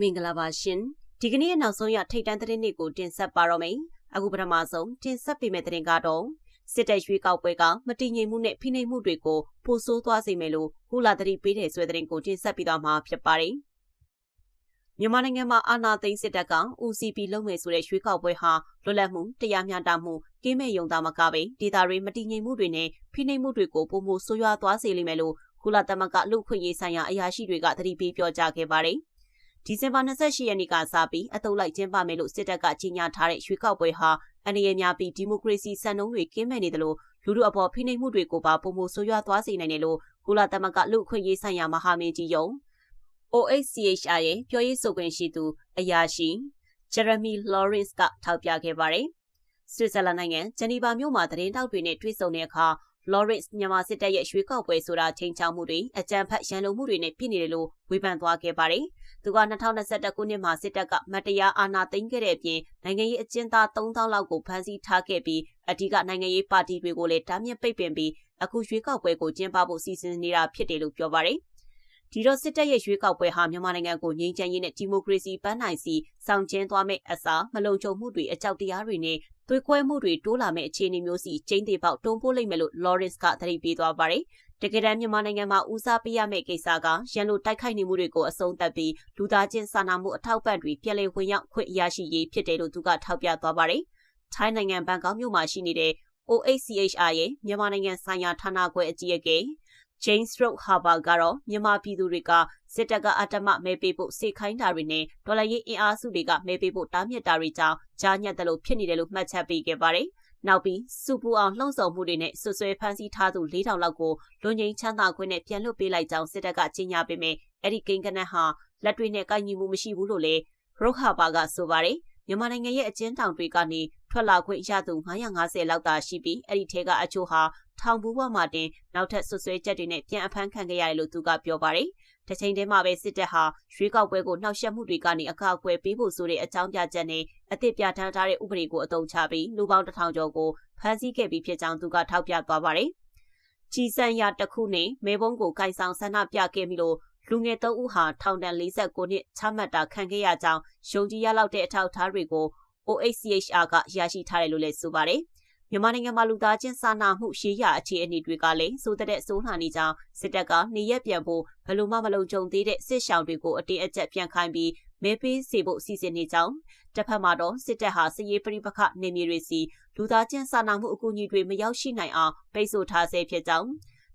မင်္ဂလာပါရှင်ဒီကနေ့နောက်ဆုံးရထိတ်တန့်သတင်းတွေကိုတင်ဆက်ပါတော့မယ်အခုပထမဆုံးတင်ဆက်ပေးမယ့်သတင်းကတော့စစ်တပ်ရွေးကောက်ပွဲကမတည်ငြိမ်မှုနဲ့ဖိနှိပ်မှုတွေကိုပိုဆိုးသွားစေမယ်လို့ကုလာသတိပေးတဲ့ဆွဲသတင်းကိုတင်ဆက်ပြီးတော့မှာဖြစ်ပါတယ်မြန်မာနိုင်ငံမှာအာဏာသိမ်းစစ်တပ်က UCP လုပ်မယ်ဆိုတဲ့ရွေးကောက်ပွဲဟာလွတ်လပ်မှုတရားမျှတမှုကင်းမဲ့ယုံသားမကပဲဒေသတွေမတည်ငြိမ်မှုတွေနဲ့ဖိနှိပ်မှုတွေကိုပုံမှုဆိုးရွားသွားစေလိမ့်မယ်လို့ကုလသမဂ္ဂလူ့ခွင့်ရေးဆိုင်ရာအရာရှိတွေကသတိပေးပြောကြားခဲ့ပါတယ်။ ဒီဇင်ဘာ28ရက်နေ့ကစပြီးအတုပ်လိုက်ကျင်းပမယ်လို့စစ်တပ်ကကြီးညာထားတဲ့ရွေးကောက်ပွဲဟာအနေရများပြီးဒီမိုကရေစီစံနှုန်းတွေကင်းမဲ့နေတယ်လို့လူလူအပေါ်ဖိနှိပ်မှုတွေကိုပါပုံမဆိုးရွားသွားစေနိုင်တယ်လို့ကုလသမဂ္ဂလူ့အခွင့်အရေးဆိုင်ရာမဟာမင်းကြီးယုံ OHCHR ရဲ့ပြောရေးဆိုခွင့်ရှိသူအရာရှိ Jeremy Lawrence ကထောက်ပြခဲ့ပါတယ်။ဆွစ်ဇာလန်နိုင်ငံဂျနီဗာမြို့မှာသတင်းတောက်တွေနဲ့တွေ့ဆုံတဲ့အခါ Lawrence မြန်မာစစ်တပ်ရဲ့ရွှေကောက်ပွဲဆိုတာချိန်ချောက်မှုတွေအကြမ်းဖက်ရန်လုံမှုတွေနဲ့ပြည့်နေတယ်လို့ဝေဖန်သွားခဲ့ပါတယ်။သူက2021ခုနှစ်မှာစစ်တပ်ကမတရားအာဏာသိမ်းခဲ့တဲ့အပြင်နိုင်ငံရေးအကျဉ်းသား3000လောက်ကိုဖမ်းဆီးထားခဲ့ပြီးအဓိကနိုင်ငံရေးပါတီတွေကိုလည်းတားမြစ်ပိတ်ပင်ပြီးအခုရွှေကောက်ပွဲကိုကျင်းပဖို့စီစဉ်နေတာဖြစ်တယ်လို့ပြောပါတယ်။ ဒီတော့စစ်တပ်ရဲ့ရွေးကောက်ပွဲဟာမြန်မာနိုင်ငံကိုငြိမ်းချမ်းရေးနဲ့ဒီမိုကရေစီပန်းနိုင်စီဆောင်ကျင်းသွားမယ့်အစားမလုံခြုံမှုတွေအကြောက်တရားတွေနဲ့သွေးကွဲမှုတွေတိုးလာမယ့်အခြေအနေမျိုးစီကျင်းသေးပေါက်တွန်းပို့လိမ့်မယ်လို့ Lawrence ကသတိပေးသွားပါတယ်။တကယ်တမ်းမြန်မာနိုင်ငံမှာဦးစားပေးရမယ့်ကိစ္စကရန်လိုတိုက်ခိုက်နေမှုတွေကိုအဆုံးသတ်ပြီးလူသားချင်းစာနာမှုအထောက်ပံ့တွေပြည်လည်ဝင်ရောက်ခွင့်ရရှိရေးဖြစ်တယ်လို့သူကထောက်ပြသွားပါတယ်။ထိုင်းနိုင်ငံဘန်ကောက်မြို့မှာရှိနေတဲ့ OHCHR ရဲ့မြန်မာနိုင်ငံဆိုင်ရာဌာနခွဲအကြီးအကဲ James Rock Harper ကတော့မြန်မာပြည်သူတွေကစစ်တပ်ကအတမမဲပေးဖို့စေခိုင်းတာတွေနဲ့ဒေါ်လာရေးအင်အားစုတွေကမဲပေးဖို့တားမြစ်တာတွေကြောင့်ကြားညက်တယ်လို့ဖြစ်နေတယ်လို့မှတ်ချက်ပေးခဲ့ပါတယ်။နောက်ပြီးစုပူအောင်လှုံ့ဆော်မှုတွေနဲ့ဆွဆွဲဖမ်းဆီးထားသူ၄000လောက်ကိုလွန်ငင်းချမ်းသာခွင့်နဲ့ပြန်လွှတ်ပေးလိုက်ကြောင်းစစ်တပ်ကကြေညာပေးမယ်။အဲ့ဒီကိန်းကနက်ဟာလက်တွေနဲ့ကိုက်ညီမှုမရှိဘူးလို့လည်းရိုဟာပါကဆိုပါတယ်။မြန်မာနိုင်ငံရဲ့အကျဉ်းထောင်တွေကနေ ထွက်လာခွင့်ရသူ950လောက်သာရှိပြီးအဲ့ဒီထဲကအချို့ဟာထောင်ဘူးဘဝမှာတင်နောက်ထပ်ဆွဆွဲချက်တွေနဲ့ပြန်အဖမ်းခံခဲ့ရတယ်လို့သူကပြောပါတယ်။တစ်ချိန်တည်းမှာပဲစစ်တပ်ဟာရွေးကောက်ပွဲကိုနှောက်ယှက်မှုတွေကနေအကာအကွယ်ပေးဖို့ဆိုတဲ့အကြောင်းပြချက်နဲ့အသစ်ပြဋ္ဌာန်းထားတဲ့ဥပဒေကိုအသုံးချပြီးလူပေါင်းတစ်ထောင်ကျော်ကိုဖမ်းဆီးခဲ့ပြီးဖြစ်ကြောင်းသူကထောက်ပြသွားပါတယ်။ကြီးစံရတစ်ခုနဲ့မဲဘုံကိုကိုင်ဆောင်ဆန္ဒပြခဲ့ပြီးလို့လူငယ်၃ဦးဟာထောင်ဒဏ်49နှစ်ချမှတ်တာခံခဲ့ရကြောင်းယုံကြည်ရလောက်တဲ့အထောက်အထားတွေကို OHCHR ကရရှိထားတယ်လို့လည်းဆိုပါတယ်။မြန်မာနိုင်ငံမှာလူသားချင်းစာနာမှုရှိရအခြေအနေတွေကလည်းစိုးတဲ့စိုးလှနေကြောင်းစစ်တပ်ကနေရက်ပြန်ဖို့ဘယ်လိုမှမလုံခြုံသေးတဲ့စစ်ရှောင်တွေကိုအတင်းအကျပ်ပြန်ခိုင်းပြီးမဲပေးစီဖို့စီစဉ်နေကြောင်းတစ်ဖက်မှာတော့စစ်တပ်ဟာစည်ရေးပြိပခနေမြေတွေစီလူသားချင်းစာနာမှုအကူအညီတွေမရောက်ရှိနိုင်အောင်ပိတ်ဆို့ထားဆဲဖြစ်ကြောင်း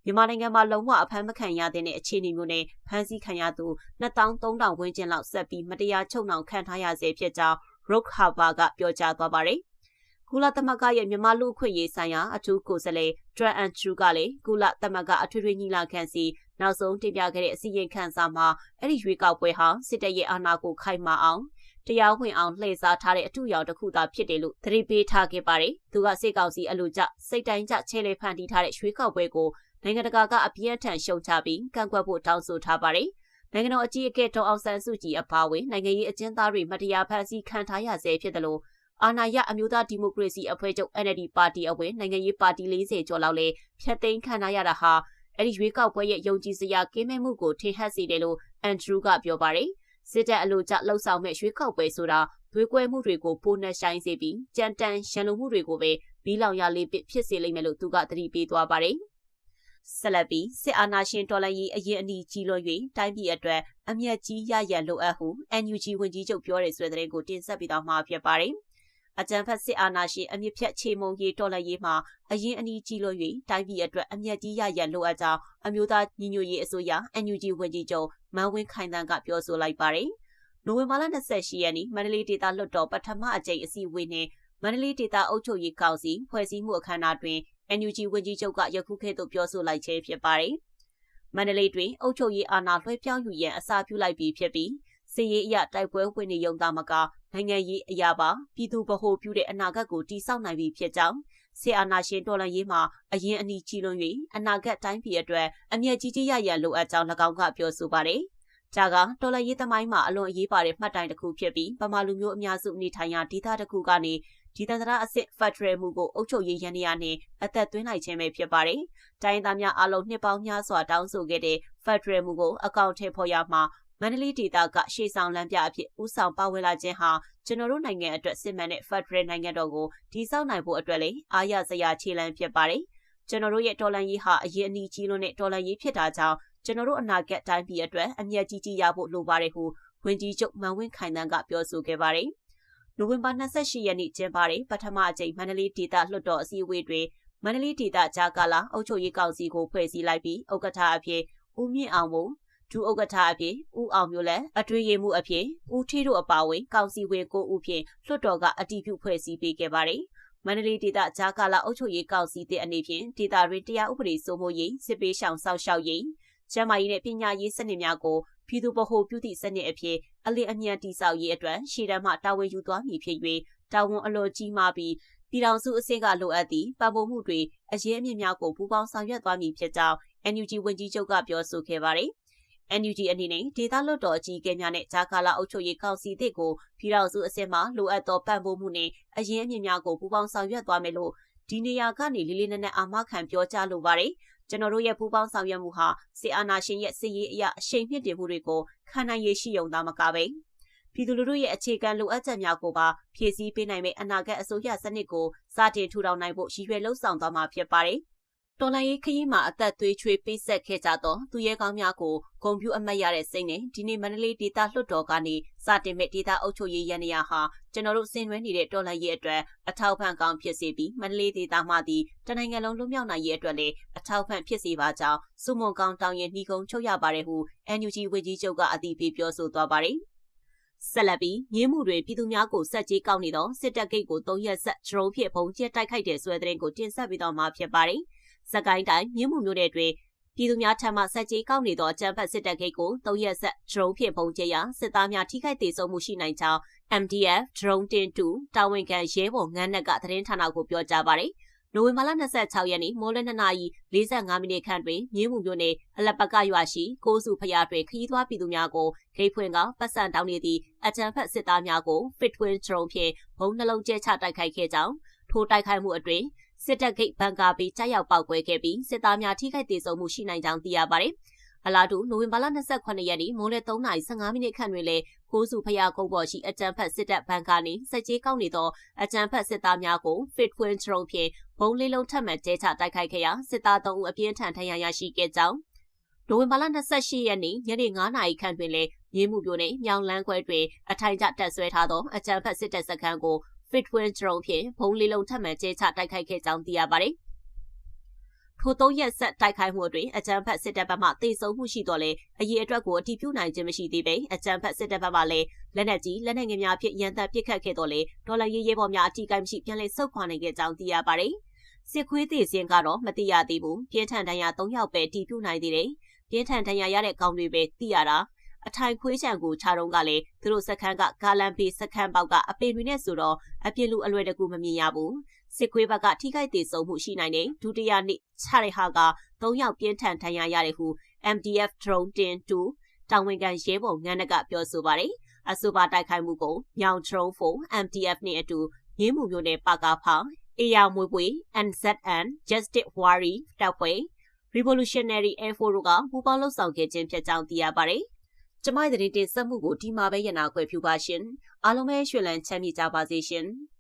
မြန်မာနိုင်ငံမှာလုံးဝအဖမ်းမခံရတဲ့အခြေအနေမျိုးနဲ့ဖမ်းဆီးခံရသူ2300ဝန်းကျင်လောက်ဆက်ပြီးမတရားချုပ်နှောင်ခံထားရဆဲဖြစ်ကြောင်း Rock Harbor ကပြောကြားသွားပါတယ်။ကုလသမဂ္ဂရဲ့မြန်မာလူအခွင့်ရေးဆိုင်ရာအထူးကိုယ်စားလှယ်ဒရန်အန်ချူကလည်းကုလသမဂ္ဂအထွေထွေညီလာခံစီနောက်ဆုံးတင်ပြခဲ့တဲ့အစည်းအဝေးခန်းစာမှာအဲ့ဒီရွေးကောက်ပွဲဟာစစ်တပ်ရဲ့အာဏာကိုခိုင်မာအောင်တရားဝင်အောင်လှည့်စားထားတဲ့အထူးရောင်တစ်ခုသာဖြစ်တယ်လို့သတိပေးထားခဲ့ပါတယ်။သူကစိတ်ကောက်စီအလိုကျစိတ်တိုင်းကျချဲလေဖန်တီးထားတဲ့ရွှေကောက်ပွဲကိုနိုင်ငံတကာကအပြင်းထန်ရှုံချပြီးကန့်ကွက်ဖို့တောင်းဆိုထားပါတယ်။ နိုင်ငံတော်အကြီးအကဲဒေါအောင်ဆန်းစုကြည်အပါအဝင်နိုင်ငံရေးအကျဉ်းသားတွေမတရားဖမ်းဆီးခံထားရဆဲဖြစ်တယ်လို့အာဏာရအမျိုးသားဒီမိုကရေစီအဖွဲ့ချုပ် NLD ပါတီအဝင်နိုင်ငံရေးပါတီ40ကျော်လောက်လည်းဖျက်သိမ်းခံရရတာဟာအဲ့ဒီရွေးကောက်ပွဲရဲ့ယုံကြည်စရာကင်းမဲ့မှုကိုထင်ဟပ်စေတယ်လို့အန်ဒရူးကပြောပါတယ်စစ်တပ်အလို့ကျလှုပ်ဆောင်မဲ့ရွေးကောက်ပွဲဆိုတာသွေးကွဲမှုတွေကိုပိုနှက်ဆိုင်စေပြီးကြမ်းတမ်းရန်လိုမှုတွေကိုပဲဘီလောင်ရလေးဖြစ်စေလိမ့်မယ်လို့သူကသတိပေးသွားပါတယ် ဆက်လက်ပြီးစစ်အာဏာရှင်တော်လှန်ရေးအရင်အနီးကြီးလွန်၍တိုင်းပြည်အတွက်အမျက်ကြီးရရလိုအပ်ဟု NUG ဝန်ကြီးချုပ်ပြောတဲ့ဆွေးတဲ့ကိုတင်ဆက်ပြီးတော့မှာဖြစ်ပါတယ်။အကြံဖက်စစ်အာဏာရှင်အမြင့်ဖြတ်ချေမှုန်ရေးတော်လှန်ရေးမှာအရင်အနီးကြီးလို့၍တိုင်းပြည်အတွက်အမျက်ကြီးရရလိုအပ်ကြောင်းအမျိုးသားညီညွတ်ရေးအစိုးရ NUG ဝန်ကြီးချုပ်မန်ဝင်းခိုင်တန်းကပြောဆိုလိုက်ပါတယ်။နိုဝင်ဘာလ28ရက်နေ့မန္တလေးဒေသလွှတ်တော်ပထမအကြိမ်အစည်းအဝေးနှင့်မန္တလေးဒေသအုပ်ချုပ်ရေးကောင်စီဖွဲ့စည်းမှုအခမ်းအနားတွင် NUG ဝန်ကြီးချုပ်ကယခုခေတ်သို့ပြောဆိုလိုက်ခြင်းဖြစ်ပါတယ်။မန္တလေးတွင်အုပ်ချုပ်ရေးအာဏာလွှဲပြောင်းယူရန်အစာပြုလိုက်ပြီးဖြစ်ပြီးစည်ရေးအရတိုက်ပွဲဝင်နေုံသားမကနိုင်ငံရေးအရာပါပြည်သူဗဟိုပြုတဲ့အနာဂတ်ကိုတည်ဆောက်နိုင်ပြီဖြစ်ကြောင်းဆီအာနာရှင်တော်လှန်ရေးမှာအရင်အနီးကြီးလွန်၍အနာဂတ်တိုင်းပြည်အတွက်အမျက်ကြီးကြီးရရလိုအပ်ကြောင်း၎င်းကပြောဆိုပါတယ်။ဒါကတော်လှန်ရေးသမိုင်းမှာအလွန်အရေးပါတဲ့မှတ်တိုင်တစ်ခုဖြစ်ပြီးဗမာလူမျိုးအများစုနေထိုင်ရာဒေသတစ်ခုကနေ ဒီတန်တရာအစစ်ဖက်ဒရယ်မှုကိုအုပ်ချုပ်ရေးရန်ရာနဲ့အသက်သွင်းလိုက်ခြင်းပဲဖြစ်ပါတယ်။တိုင်းသားများအလုံးနှစ်ပေါင်းများစွာတောင်းဆိုခဲ့တဲ့ဖက်ဒရယ်မှုကိုအကောင့်ထဲပေါ်ရမှာမန္တလေးဒေသကရှေ့ဆောင်လမ်းပြအဖြစ်ဦးဆောင်ပါဝင်လာခြင်းဟာကျွန်တော်တို့နိုင်ငံအတွက်စစ်မှန်တဲ့ Federal နိုင်ငံတော်ကိုတည်ဆောက်နိုင်ဖို့အတွက်လည်းအားရစရာခြေလှမ်းဖြစ်ပါတယ်။ကျွန်တော်တို့ရဲ့တော်လှန်ရေးဟာအရေးအနည်းကြီးလွန်းတဲ့တော်လှန်ရေးဖြစ်တာကြောင့်ကျွန်တော်တို့အနာဂတ်တိုင်းပြည်အတွက်အမျက်ကြီးကြီးရဖို့လိုပါတယ်ဟုဝန်ကြီးချုပ်မန်ဝင်းခိုင်တန်းကပြောဆိုခဲ့ပါတယ်။ နိုဝင်ဘာ28ရက်နေ့ကျင်းပတဲ့ပထမအကြိမ်မန္တလေးဒေသလွှတ်တော်အစည်းအဝေးတွင်မန္တလေးဒေသဂျာကာလာအုပ်ချုပ်ရေးကောင်စီကိုဖွဲ့စည်းလိုက်ပြီးဥက္ကဋ္ဌအဖြစ်ဦးမြင့်အောင်မဒုဥက္ကဋ္ဌအဖြစ်ဦးအောင်မျိုးလက်အတွင်းရေးမှူးအဖြစ်ဦးထီတို့အပါအဝင်ကောင်စီဝင်ကိုဦးဖြင့်လွှတ်တော်ကအတည်ပြုဖွဲ့စည်းပေးခဲ့ပါတယ်။မန္တလေးဒေသဂျာကာလာအုပ်ချုပ်ရေးကောင်စီတဲ့အနေဖြင့်ဒေသတွင်တရားဥပဒေစိုးမိုးရေးစစ်ပေးရှောင်စောက်ရှောက်ရေးကျန်းမာရေးနဲ့ပညာရေးစနစ်များကိုပြည်သူ့ဗဟိုပြုသည့်စနစ်အဖြစ် အလင်းအမြန်တည်ဆောက်ရေးအတွက်ရှေ့တန်းမှတာဝန်ယူသွားမည်ဖြစ်၍တာဝန်အလွန်ကြီးမားပြီးပြည်ထောင်စုအဆင့်ကလိုအပ်သည့်ပံ့ပိုးမှုတွေအရေးအမြင့်များကိုပူးပေါင်းဆောင်ရွက်သွားမည်ဖြစ်ကြောင်း NUG ဝန်ကြီးချုပ်ကပြောဆိုခဲ့ပါတယ်။ NUG အနေနဲ့ဒေသလွတ်တော်အကြီးအကဲများနဲ့ဂျာကာလာအုပ်ချုပ်ရေးကောင်စီတစ်ကိုပြည်ထောင်စုအဆင့်မှလိုအပ်သောပံ့ပိုးမှုနဲ့အရင်းအမြစ်များကိုပူးပေါင်းဆောင်ရွက်သွားမယ်လို့ဒီနေရာကနေလေးလေးနက်နက်အာမခံပြောကြားလိုပါတယ်။ ကျွန်တော်တို့ရဲ့ပူးပေါင်းဆောင်ရွက်မှုဟာစစ်အာဏာရှင်ရဲ့စစ်ရေးအရာအရှိန်မြင့်တင်မှုတွေကိုခံနိုင်ရရှိုံသာမကပဲပြည်သူလူထုရဲ့အခြေခံလိုအပ်ချက်များကိုပါဖြည့်ဆည်းပေးနိုင်မယ့်အနာဂတ်အစိုးရစနစ်ကိုစတင်ထူထောင်နိုင်ဖို့ရည်ရွယ်လှုံ့ဆော်သွားမှာဖြစ်ပါတယ်။ တော်လိုင်းရေးခရီးမှာအသက်သွေးချွေးပေးဆက်ခဲ့ကြသောသူရဲကောင်းများကိုဂုံပြူအမတ်ရတဲ့စိတ်နဲ့ဒီနေ့မန္တလေးဒေသလွှတ်တော်ကနေစတင်မဲ့ဒေသအုပ်ချုပ်ရေးရန်နေရဟာကျွန်တော်တို့ဆင်နွှဲနေတဲ့တော်လိုင်းရေးအတွက်အထောက်ပံ့ကောင်းဖြစ်စေပြီးမန္တလေးဒေသမှသည်တနိုင်ငံလုံးလွတ်မြောက်နိုင်ရေးအတွက်လည်းအထောက်ပံ့ဖြစ်စေပါကြောင်းစုမွန်ကောင်းတောင်းရင်နှီးကုန်းချုပ်ရပါတယ်ဟု NUG ဝေကြီးချုပ်ကအတည်ပြုပြောဆိုသွားပါတယ်ဆက်လက်ပြီးမြင်းမှုတွေပြည်သူများကိုစက်ကြီးကောက်နေသောစစ်တပ်ဂိတ်ကို၃ရက်ဆက်ဒရုန်းဖြင့်ပုံကျဲတိုက်ခိုက်တဲ့ဆွဲတဲ့ရင်ကိုတင်ဆက်ပြီးတော့မှာဖြစ်ပါတယ်။ စကိုင်းတိုင်းမြင်းမှုမျိုးတဲ့တွင်ပြည်သူများထံမှစက်ကြီးကောက်နေသောအကြမ်းဖက်စစ်တပ်ဂိတ်ကို၃ရက်ဆက်ဒရုန်းဖြင့်ပုံကျဲရာစစ်သားများထိခိုက်ဒေဆုံးမှုရှိနိုင်ကြောင်း MDF drone တင်တူတာဝန်ခံရဲဘော်ငန်းနက်ကသတင်းဌာနကိုပြောကြားပါတယ်။နိုဝင်ဘာလ26ရက်နေ့မိုးလ2နာရီ45မိနစ်ခန့်တွင်မြင်းမှုမျိုးနယ်အလက်ပကရွာရှိကိုစုဖျားတွင်ခရီးသွားပြည်သူများကိုဂိတ်ဖွင့်ကပတ်စံတောင်းနေသည့်အကြမ်းဖက်စစ်သားများကို Fit Twin drone ဖြင့်ဘုံနှလုံးကျဲချတိုက်ခိုက်ခဲ့ကြောင်းထိုတိုက်ခိုက်မှုအတွင်း စစ်တပ်ဂိတ်ဘန်ကာပြီးကြားရောက်ပောက်ကွဲခဲ့ပြီးစစ်သားများထိခိုက်ဒေဆုံးမှုရှိနိုင်ကြောင်းသိရပါတယ်။အလားတူနိုဝင်ဘာလ28ရက်နေ့မိုးလယ်3:15မိနစ်ခန့်တွင်လည်းကိုးစုဖျားကုန်းပေါ်ရှိအကြမ်းဖက်စစ်တပ်ဘန်ကာနှင့်စက်ကြီးကောက်နေသောအကြမ်းဖက်စစ်သားများကို Fit Twin Drone ဖြင့်ဘုံလေးလုံးထပ်မံကျဲချတိုက်ခိုက်ခဲ့ရာစစ်သား3ဦးအပြင်းထန်ထဏ်ရာရရှိခဲ့ကြောင်းနိုဝင်ဘာလ28ရက်နေ့ညနေ9:00နာရီခန့်တွင်လည်းမြေမှုပြိုနှင့်မြောင်လန်းခွဲတွင်အထိုင်ကျတက်ဆွဲထားသောအကြမ်းဖက်စစ်တပ်စခန်းကို Fitwin drone ဖြင့်ဘုံလေးလုံးထပ်မံကျဲချတိုက်ခိုက်ခဲ့ကြောင်းသိရပါတယ်။ထိုသုံးရက်ဆက်တိုက်ခိုက်မှုအတွင်းအကြမ်းဖက်စစ်တပ်ဘက်မှတေဆုံးမှုရှိတော့လေအရေးအတွက်ကိုအတိပြုနိုင်ခြင်းမရှိသေးပေအကြမ်းဖက်စစ်တပ်ဘက်မှလည်းလက်နက်ကြီးလက်နက်ငယ်များဖြင့်ရန်တပ်ပစ်ခတ်ခဲ့တော့လေဒေါ်လာရေးရဲဘော်များအတိကိုက်မရှိပြန်လည်ဆုတ်ခွာနိုင်ခဲ့ကြောင်းသိရပါတယ်။စစ်ခွေးသေးစင်ကတော့မသိရသေးဘူးပြင်းထန်ဒဏ်ရာ၃ယောက်ပဲအတိပြုနိုင်သေးတယ်။ပြင်းထန်ဒဏ်ရာရတဲ့ကောင်တွေပဲသိရတာ အထိုင်ခွေးချံကိုခြားတော့ကလည်းသူတို့စခန်းကဂါလန်ပေစခန်းပေါက်ကအပင်တွေနဲ့ဆိုတော့အပြစ်လူအလွယ်တကူမမြင်ရဘူးစစ်ခွေးဘက်ကထိခိုက်သေးဆုံးမှုရှိနိုင်တယ်ဒုတိယနေ့ချရဟာက၃ယောက်ပြင်းထန်ထဏ်ရာရတယ်ဟု MDF drone တင်2တောင်ဝင်ကန်ရဲဘော်ငန်းနကပြောဆိုပါတယ်အဆိုပါတိုက်ခိုက်မှုကိုမြောင် drone 4 MDF နဲ့အတူရင်းမှုမျိုးနဲ့ပါကားဖောင်အေယာမွေပွေ NZN Justice Warrior တပ်ဖွဲ့ Revolutionary Air Force တို့ကပူးပေါင်းလှုပ်ဆောင်ခဲ့ခြင်းဖြစ်ကြောင်းသိရပါတယ် ကျမရဲ့သတင်းတင်ဆက်မှုကိုဒီမှာပဲရနာခွဲဖြူပါရှင်အားလုံးပဲရွှေလန်းချမ်းမြေကြပါစေရှင်။